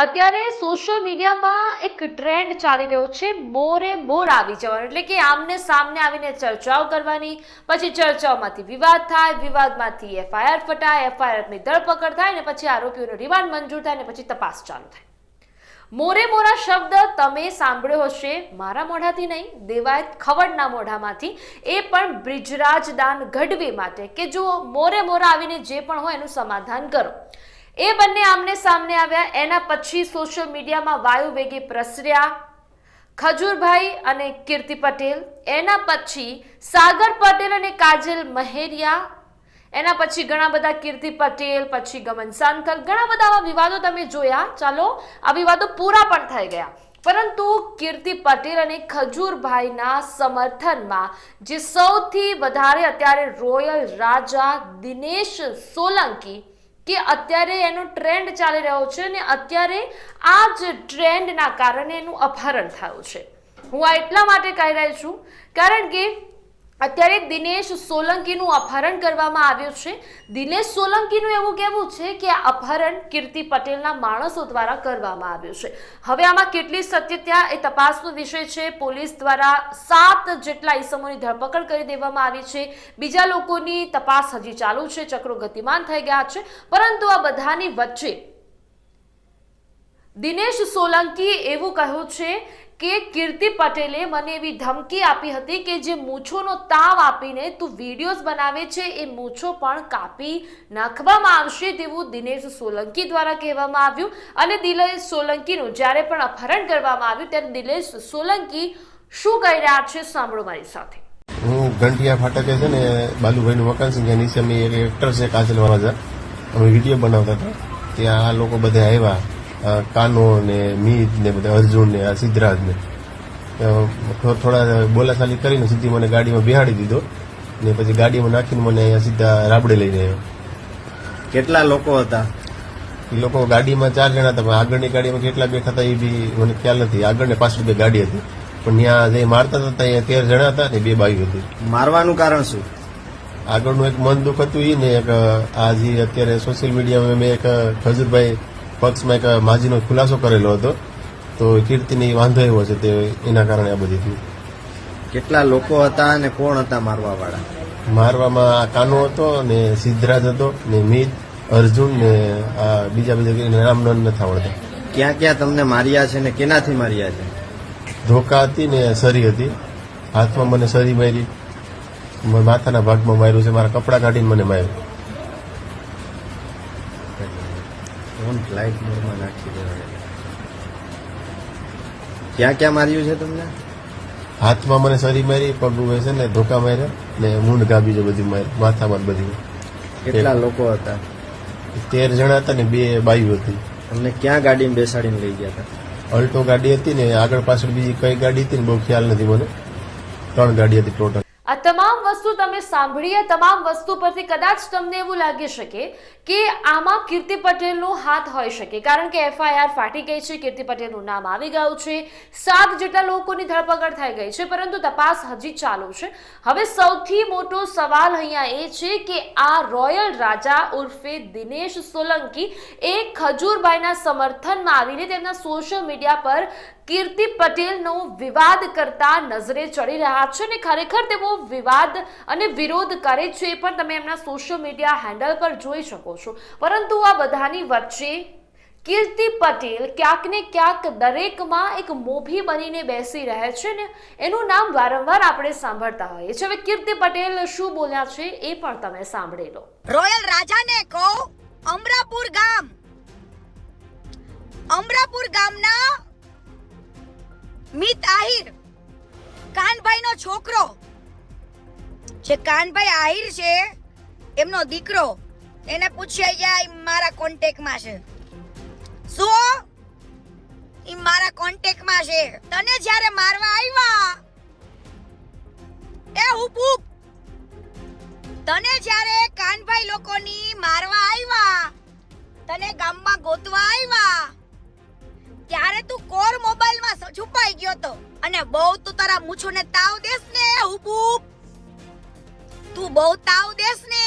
અત્યારે સોશિયલ મીડિયામાં એક ટ્રેન્ડ ચાલી રહ્યો છે, મોરે મોર આવી જવાનો. એટલે કે આમને સામને આવીને ચર્ચાઓ કરવાની, પછી ચર્ચાઓમાંથી વિવાદ થાય, વિવાદમાંથી એફઆઈઆર ફટાય એફઆઈઆરની ધરપકડ થાય, ને પછી આરોપીઓનો રિમાન્ડ મંજૂર થાય, ને પછી તપાસ ચાલુ થાય. મોરે મોરા શબ્દ તમે સાંભળ્યો હશે, મારા મોઢાથી નહીં, દેવાયત ખવડના મોઢામાંથી, એ પણ બ્રિજરાજ દાન ગઢવી માટે. કે જો મોરે મોરા આવીને જે પણ હોય એનું સમાધાન કરો. એ બંને આમને સામને આવ્યા. એના પછી સોશિયલ મીડિયામાં વાયુ વેગે પ્રસર્યા. ખજૂરભાઈ અને કીર્તિ પટેલ. એના પછી સાગર પટેલ અને કાજલ મહેરિયા. એના પછી ઘણા બધા કીર્તિ પટેલ, પછી ગમન સાંથલ ઘણા બધા આવા વિવાદો તમે જોયા. ચાલો, આ વિવાદો પૂરા પણ થઈ ગયા. પરંતુ કીર્તિ પટેલ અને ખજૂરભાઈના સમર્થનમાં, જે સૌથી વધારે અત્યારે રોયલ રાજા દિનેશ સોલંકી કે અત્યારે એનો ટ્રેન્ડ ચાલી રહ્યો છે અને અત્યારે આ જ ટ્રેન્ડના કારણે એનું અપહરણ થયું છે. હું આ એટલા માટે કહી રહી છું, કારણ કે અત્યારે દિનેશ સોલંકીનું અપહરણ કરવામાં આવ્યું છે. દિનેશ સોલંકીનું એવું કહેવું છે કે આ અપહરણ કીર્તિ પટેલના માણસો દ્વારા કરવામાં આવ્યું છે. હવે આમાં કેટલી સત્યતા એ તપાસનો વિષય છે. પોલીસ દ્વારા સાત જેટલા ઈસમોની ધરપકડ કરી દેવામાં આવી છે. બીજા લોકોની તપાસ હજી ચાલુ છે. ચક્રો ગતિમાન થઈ ગયા છે. પરંતુ આ બધાની વચ્ચે દિનેશ સોલંકીએ એવું કહ્યું છે કે કીર્તિ પટેલે મને એવી ધમકી આપી હતી કે જે મૂછોનો તાવ આપીને તું વિડીયોઝ બનાવે છે, એ મૂછો પણ કાપી નાખવામાં આવશે તેવું દિનેશ સોલંકી દ્વારા કહેવામાં આવ્યું. અને દિલેશ સોલંકીનું જ્યારે પણ અપહરણ કરવામાં આવ્યું, ત્યારે દિલેશ સોલંકી શું કહી રહ્યા છે સાંભળો મારી સાથે. હું ઘંટિયા ફાટકે છે ને, બાલુભાઈનું મકાન છે ત્યાં નીચે એક એક્ટર છે કાજલ વાવાજા અમે વીડિયો બનાવતા હતા. ત્યાં આ લોકો બધા આવ્યા. કાનો ને મીત ને બધા અર્જુન ને આ સિદ્ધરાજ ને થોડા બોલાચાલી કરીને સીધી મને ગાડીમાં બિહાડી દીધો ને પછી ગાડીમાં નાખીને મને અહીંયા સીધા રાબડે લઈને આવ્યો. કેટલા લોકો હતા? એ લોકો ગાડીમાં ચાર જણા હતા આગળની ગાડીમાં કેટલા બેઠા હતા એ બી મને ખ્યાલ નથી. આગળ ને પાછળ બે ગાડી હતી. પણ ત્યાં જે મારતા હતા ત્યાં તેર જણા હતા ને બે બાઈ હતી. મારવાનું કારણ શું? આગળનું એક મન દુઃખ હતું એ ને એક આ જે અત્યારે સોશિયલ મીડિયામાં મેં એક ખજૂરભાઈ પક્ષમાં એક માજીનો ખુલાસો કરેલો હતો. તો કીર્તિની વાંધો એવો છે તે એના કારણે આ બધી થયું. કેટલા લોકો હતા અને કોણ હતા મારવા વાળા મારવામાં આ કાનો હતો ને સિદ્ધરાજ હતો ને મિત અર્જુન ને આ બીજા બીજા નામ ન નથી આવડતા. ક્યાં ક્યાં તમને માર્યા છે ને કેનાથી માર્યા છે? ધોકા હતી ને સરી હતી. હાથમાં મને સરી મારી. માથાના ભાગમાં માર્યું છે. મારા કપડાં કાઢીને મને માર્યું. ફોન ફ્લાઇટ મોડમાં નાખી દેવાય. ક્યાં ક્યાં માર્યું છે તમને? હાથમાં મને સરી મારી પગ ઉભે છે ને ધોકા માર્યા ને મૂંડ ગાબી બીજો બધી મારી માથામાં બધી. કેટલા લોકો હતા? તેર જણા હતા ને બે બાઈઓ હતી. તમને ક્યાં ગાડીમાં બેસાડીને લઈ ગયા હતા? અલ્ટો ગાડી હતી ને આગળ પાછળ બીજી કઈ ગાડી હતી ને બહુ ખ્યાલ નથી મને. ત્રણ ગાડી હતી ટોટલ. વસ્તુ તમે સાંભળી તમામ વસ્તુ પરથી કદાચ તમને એવું લાગી શકે કે આમાં કીર્તિ પટેલનો હાથ હોઈ શકે. કારણ કે એફઆઈઆર ફાટી ગઈ છે, કીર્તિ પટેલનું નામ આવી ગયું છે. સાત જેટલા લોકોની ધરપકડ થઈ ગઈ છે, પરંતુ તપાસ હજી ચાલુ છે. હવે સૌથી મોટો સવાલ અહીંયા એ છે કે આ રોયલ રાજા ઉર્ફે દિનેશ સોલંકી એ ખજૂરભાઈના સમર્થનમાં આવીને તેમના સોશિયલ મીડિયા પર કીર્તિ પટેલનો વિવાદ કરતા નજરે ચડી રહ્યા છે અને ખરેખર તેઓ વિવાદ અને વિરોધ કરે છે પણ તમે એમના સોશિયલ મીડિયા હેન્ડલ પર જોઈ શકો છો. પરંતુ આ બધાની વચ્ચે કીર્તિ પટેલ ક્યાંક ને ક્યાંક દરેકમાં એક મોભી બનીને બેસી રહે છે ને એનું નામ વારંવાર આપણે સાંભળતા હોઈએ છીએ. હવે કીર્તિ પટેલ શું બોલ્યા છે એ પણ તમે સાંભળી લો. રોયલ રાજાને કહો, અમરાપુર ગામ. અમરાપુર ગામના મિત આહિર, કાનભાઈનો છોકરો જે કાનભાઈ આહિર છે, એમનો દીકરો, એને પૂછ્યા, યા મારા કોન્ટેક્ટમાં છે. શું? એ મારા કોન્ટેક્ટમાં છે? તને જ્યારે મારવા આવ્યા એ હુપ તને જ્યારે કાનભાઈ લોકોની મારવા આવ્યા તને ગામમાં ગોતવા આવ્યા ત્યારે તું કોર મોબાઈલમાં છુપાઈ ગયો તો. અને બહુ તું તારા મૂછોને તાવ દેસ ને હુપ. તું બહુ તાવ દેસ ને.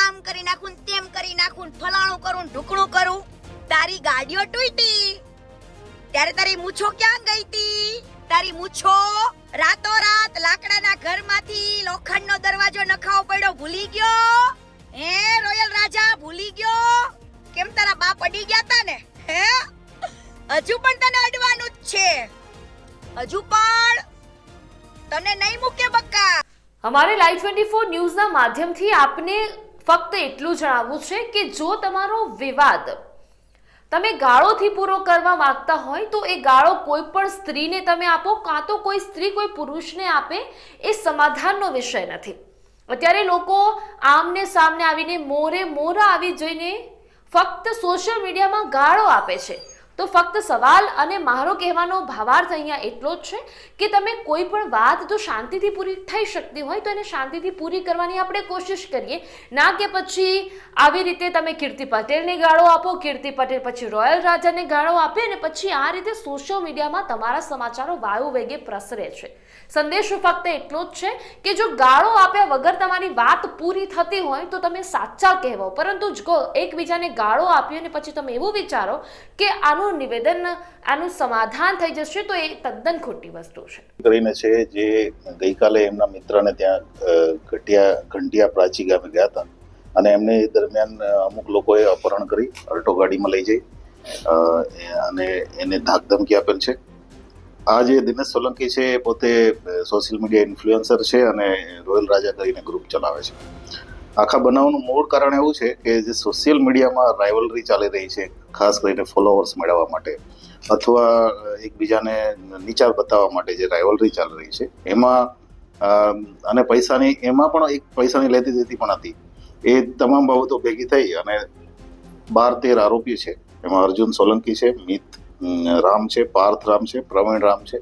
આમ કરી નાખું તેમ કરી નાખું ફલાણું કરું ઢુકણું કરું. તારી ગાડીઓ તૂટી. ત્યારે તારી મૂછો ક્યાં ગઈ હતી તારી મૂછો રાતોરાત લાકડાના ઘરમાંથી લોખંડનો દરવાજો નખાવો પડ્યો, ભૂલી ગયો? હે, રોયલ રાજા, ભૂલી ગયો? કેમ તારા બાપ અડી ગયા તા ને? હે? હજુ પણ તને અડવાનું જ છે. હજુ પણ તને નહીં મૂકે બક્કા. અમારે લાઈવ ટ્વેન્ટી ફોર ન્યૂઝના માધ્યમથી આપને ફક્ત એટલું જણાવવું છે કે જો તમારો વિવાદ તમે ગાળોથી પૂરો કરવા માંગતા હોય તો એ ગાળો કોઈ પણ સ્ત્રીને તમે આપો, કાં તો કોઈ સ્ત્રી કોઈ પુરુષને આપે, એ સમાધાનનો વિષય નથી. અત્યારે લોકો આમને સામને આવીને મોરે મોરા આવી જઈને ફક્ત સોશિયલ મીડિયામાં ગાળો આપે છે. તો ફક્ત સવાલ અને મારો કહેવાનો ભાવાર્થ અહીંયા એટલો જ છે કે તમે કોઈ પણ વાત જો શાંતિથી પૂરી થઈ શકતી હોય તો એને શાંતિથી પૂરી કરવાની આપણે કોશિશ કરીએ. ના કે પછી આવી રીતે તમે કીર્તિ પટેલને ગાળો આપો, કીર્તિ પટેલ પછી રોયલ રાજાને ગાળો આપે અને પછી આ રીતે સોશિયલ મીડિયામાં તમારા સમાચારો વાયુ વેગે પ્રસરે છે. સંદેશો ફક્ત એટલો જ છે કે જો ગાળો આપ્યા વગર તમારી વાત પૂરી થતી હોય તો તમે સાચા કહેવો. પરંતુ જો એકબીજાને ગાળો આપ્યો અને પછી તમે એવું વિચારો કે આનું નિવેદન, આનું સમાધાન થઈ જશે તો એ તદ્દન ખોટી વસ્તુ છે. કરીને છે જે ગઈકાલે એમના મિત્રને ત્યાં ઘટિયા, ઘંટિયા પ્રાચી ગામે ગયા હતા. અને એમને દરમિયાન અમુક લોકોએ અપહરણ કરી, અલ્ટો ગાડીમાં લઈ જઈ અને એને ધાકધમકી આપેલ છે. આ જે દિનેશ સોલંકી છે એ પોતે સોશિયલ મીડિયા ઇન્ફ્લુએન્સર છે અને રોયલ રાજા કરીને ગ્રુપ ચલાવે છે. આખા બનાવનું મૂળ કારણ એવું છે કે જે સોશિયલ મીડિયામાં રાઇવલરી ચાલી રહી છે, ખાસ કરીને ફોલોઅર્સ મેળવવા માટે, અથવા એકબીજાને નીચા બતાવવા માટે જે રાઇવલરી ચાલી રહી છે, એમાં અને પૈસાની, એમાં પણ એક પૈસાની લેતી દેતી પણ હતી. એ તમામ બાબતો ભેગી થઈ અને બાર તેર આરોપી છે. એમાં અર્જુન સોલંકી છે, મિત રામ છે, પાર્થ રામ છે, પ્રવીણ રામ છે.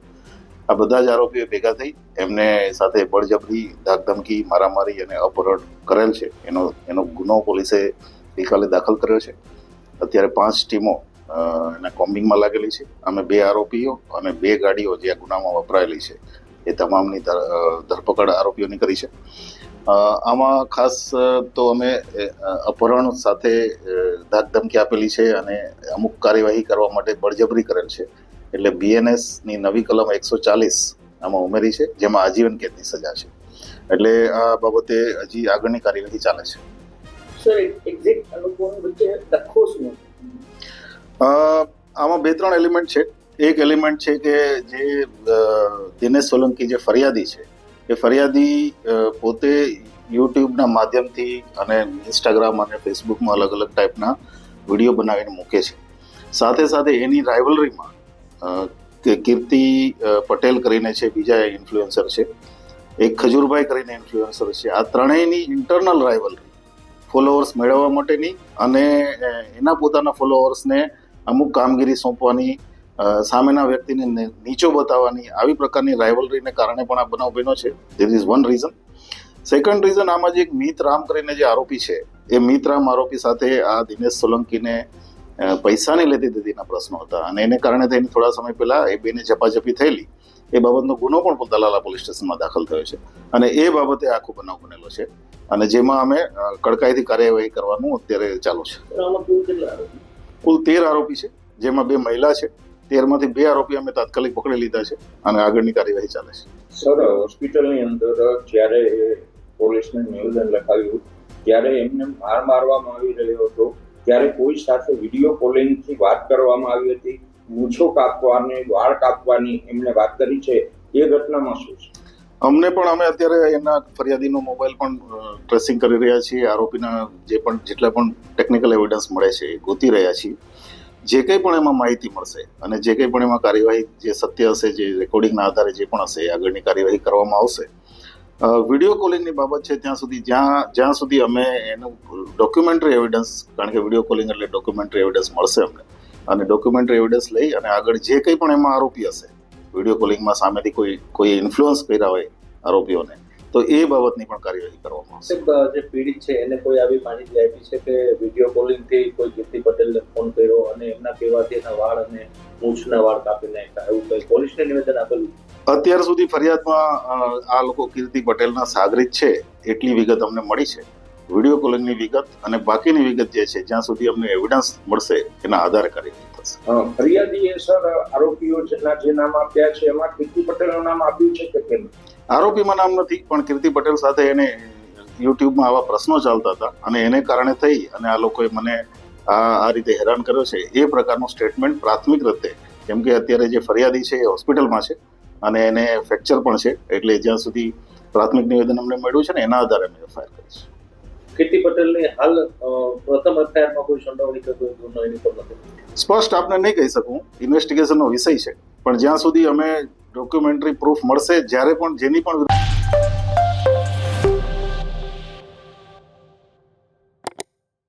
આ બધા જ આરોપીઓ ભેગા થઈ એમને સાથે બળજબરી, ધાકધમકી, મારામારી અને અપહરણ કરેલ છે. એનો એનો ગુનો પોલીસે ગઈકાલે દાખલ કર્યો છે. અત્યારે પાંચ ટીમો એના કોમ્બિંગમાં લાગેલી છે. અમે બે આરોપીઓ અને બે ગાડીઓ જે આ ગુનામાં વપરાયેલી છે. એ તમામની ધરપકડ આરોપીઓની કરી છે. આમાં ખાસ તો અમે અપહરણ સાથે ધાકધમકી આપેલી છે અને અમુક કાર્યવાહી કરવા માટે બળજબરી કરેલ છે. એટલે બીએનએસની નવી કલમ એકસો ચાલીસ આમાં ઉમેરી છે જેમાં આજીવન કેદની સજા છે. એટલે આ બાબતે હજી આગળની કાર્યવાહી ચાલે છે. આમાં બે ત્રણ એલિમેન્ટ છે. એક એલિમેન્ટ છે કે જે દિનેશ સોલંકી જે ફરિયાદી છે એ ફરિયાદી પોતે યુટ્યુબના માધ્યમથી અને ઇન્સ્ટાગ્રામ અને ફેસબુકમાં અલગ અલગ ટાઈપના વીડિયો બનાવીને મૂકે છે. સાથે સાથે એની રાઇવલરીમાં કે કીર્તિ પટેલ કરીને છે, બીજા ઇન્ફ્લુએન્સર છે. એક ખજૂરભાઈ કરીને ઇન્ફ્લુએન્સર છે. આ ત્રણેયની ઇન્ટરનલ રાઇવલરી ફોલોઅર્સ મેળવવા માટેની અને એના પોતાના ફોલોઅર્સને અમુક કામગીરી સોંપવાની સામેના વ્યક્તિને નીચો બતાવવાની આવી પ્રકારની રાઇવલરીને કારણે પણ આ બનાવ બન્યો છે. There is one reason second reason આમાં જે એક મિત રામ કરીને જે આરોપી છે એ મિત રામ આરોપી સાથે આ દિનેશ સોલંકીને પૈસાની લેતી દેતીના પ્રશ્નો હતા અને એને કારણે થઈને થોડા સમય પહેલા એ બેને ઝપાઝપી થયેલી. એ બાબતનો ગુનો પણ દલાલા પોલીસ સ્ટેશનમાં દાખલ થયો છે અને એ બાબતે આખો બનાવ બનેલો છે અને જેમાં અમે કડકાઈથી કાર્યવાહી કરવાનું અત્યારે ચાલુ છે. કુલ તેર આરોપી છે જેમાં બે મહિલા છે. તેરમાંથી બે આરોપી અમે તાત્કાલિક પકડી લીધા છે અને આગળની કાર્યવાહી ચાલે છે. સર હોસ્પિટલની અંદર જ્યારે પોલીસને નિવેદન લખાવ્યું ત્યારે એમને માર મારવામાં આવી રહ્યો હતો. ત્યારે કોઈ સાથે વીડિયો કોલિંગથી વાત કરવામાં આવી હતી. મૂછો કાપવાની વાળ કાપવાની એમને વાત કરી છે. એ ઘટનામાં શું છે? અમને પણ અમે અત્યારે એના ફરિયાદીનો મોબાઈલ પણ ટ્રેસિંગ કરી રહ્યા છીએ. આરોપીના જે પણ જેટલા પણ ટેકનિકલ એવિડન્સ મળે છે એ ગોતી રહ્યા છીએ. જે કંઈ પણ એમાં માહિતી મળશે અને જે કંઈ પણ એમાં કાર્યવાહી જે સત્ય હશે, જે રેકોર્ડિંગના આધારે જે પણ હશે, એ આગળની કાર્યવાહી કરવામાં આવશે. વીડિયો કોલિંગની બાબત છે ત્યાં સુધી જ્યાં જ્યાં સુધી અમે એનું ડોક્યુમેન્ટરી એવિડન્સ કારણ કે વીડિયો કોલિંગ એટલે ડોક્યુમેન્ટરી એવિડન્સ મળશે અમને. અને ડોક્યુમેન્ટરી એવિડન્સ લઈ અને આગળ જે કંઈ પણ એમાં આરોપી હશે વીડિયો કોલિંગમાં સામેથી કોઈ કોઈ ઇન્ફ્લુઅન્સ કર્યા હોય આરોપીઓને તો એ બાબતની પણ કાર્યવાહી કરવામાં આવશે. જે પીડિત છે એને કોઈ આવી માહિતી આપી છે કે વીડિયો કોલિંગથી કોઈ કીર્તિ પટેલને ફોન કર્યો અને એમના કહેવાથી એના વાળ અને મૂછના વાળ કાપી નાખ્યા? એવું કંઈ પોલીસને નિવેદન આપેલું? અત્યાર સુધી ફરિયાદમાં આ લોકો કીર્તિ પટેલના સાગરિત છે એટલી વિગત અમને મળી છે. વીડિયો કોલિંગની વિગત અને બાકીની વિગત જે છે જ્યાં સુધી અમને એવિડન્સ મળશે એના આધારે કાર્યવાહી થશે. ફરિયાદીએ સર આરોપીઓ જેના જે નામ આપ્યા છે એમાં કીર્તિ પટેલનું નામ આપ્યું છે કે કેમ? આરોપીમાં નામ નથી, પણ કીર્તિ પટેલ સાથે એને યુટ્યુબમાં આવા પ્રશ્નો ચાલતા હતા અને એને કારણે થઈ અને આ લોકોએ મને આ રીતે હેરાન કર્યો છે. એ પ્રકારનું સ્ટેટમેન્ટ પ્રાથમિક રીતે, કેમ કે અત્યારે જે ફરિયાદી છે એ હોસ્પિટલમાં છે અને એને ફ્રેક્ચર પણ છે, એટલે જ્યાં સુધી પ્રાથમિક નિવેદન અમને મળ્યું છે ને એના આધારે અમે એફઆઈઆર કરી છે કીર્તિ પટેલની હાલ પ્રથમ એફઆઈઆરમાં કોઈ સંડોવણી કે કોઈ ગુનો એની પર નથી. સ્પષ્ટ આપને નહીં કહી શકું. ઇન્વેસ્ટિગેશનનો વિષય છે. પણ જ્યાં સુધી અમે ડોક્યુમેન્ટરી પ્રૂફ મળશે, જ્યારે પણ જેની પણ